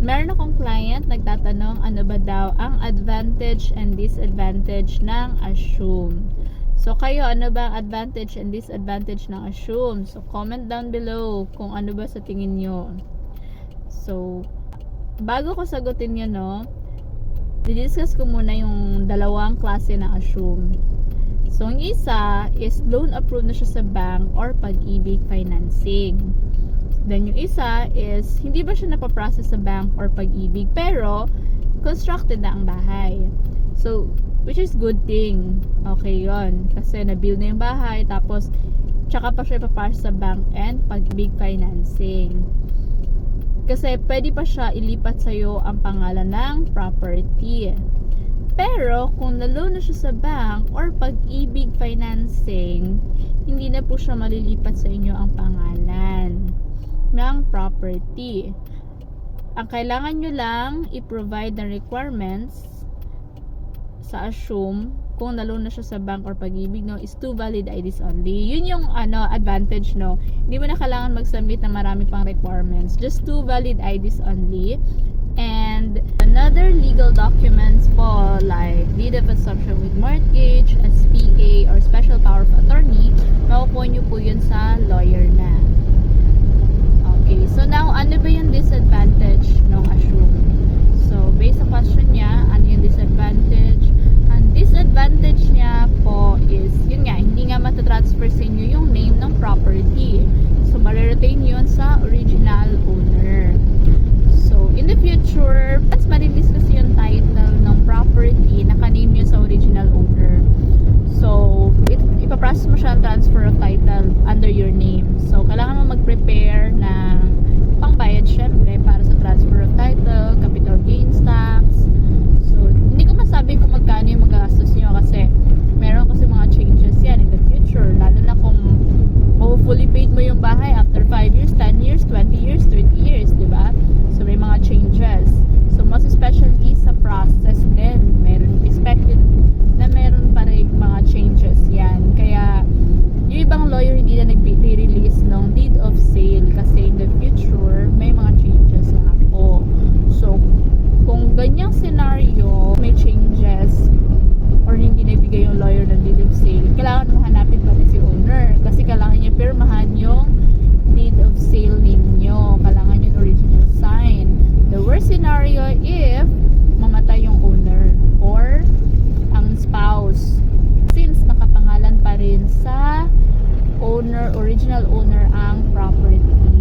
meron akong client nagtatanong ano ba daw ang advantage and disadvantage ng assume. So kayo, ano ba ang advantage and disadvantage ng assume? So comment down below kung ano ba sa tingin nyo. So, bago ko sagutin yun, no, didiscuss ko muna yung dalawang klase ng assume. So, yung isa is loan approved na siya sa bank or pag-ibig financing. Then, yung isa is hindi ba siya napaprocess sa bank or pag-ibig pero constructed na ang bahay. So, which is good thing. Okay yon Kasi na-build na yung bahay tapos tsaka pa siya ipaprocess sa bank and pag-ibig financing. Kasi pwede pa siya ilipat sa'yo ang pangalan ng property. Pero kung naloan na siya sa bank or pag-ibig financing, hindi na po siya malilipat sa inyo ang pangalan ng property. Ang kailangan nyo lang i-provide ng requirements sa assume kung naloan na siya sa bank or pag-ibig no is two valid IDs only. Yun yung ano advantage no. Hindi mo na kailangan mag-submit ng marami pang requirements. Just two valid IDs only. And another legal documents po like deed of assumption with mortgage, SPA, or special power of attorney, makukuha nyo po yun sa lawyer na. Okay, so now ano ba yung disadvantage ng assume? So, based sa question niya, ano yung disadvantage? Ang disadvantage niya po is, yun nga, hindi nga matatransfer sa inyo yung name ng property. So, mariretain yun sa original owner. So, in the future, mas marilis kasi yung title ng property, naka-name yun sa original owner. So, it, ipaprocess mo siya ang transfer of title under your name. So, kailangan mo mag-prepare ng pangbayad syempre para sa transfer of title, capital gains tax. So, hindi ko masabi kung magkano yung magagastos nyo kasi meron kasi mga changes yan in the future. Lalo na kung fully paid mo yung bahay after 5 years, 10 years, 20 years, 30 years, di ba? So, may mga changes. So, most especially sa process din, meron expected na meron pa rin mga changes yan. Kaya, yung ibang lawyer hindi na nag-release ng deed of sale kasi in the future, may mga changes na po. So, kung ganyang scenario, may changes or hindi nagbigay yung lawyer ng deed of sale, kailangan mo hanapin pati si owner kasi kailangan niya pirmahan yung deed of sale ninyo. Kailangan yung original sign. The worst scenario if mamatay yung owner or ang spouse since nakapangalan pa rin sa owner, original owner ang property.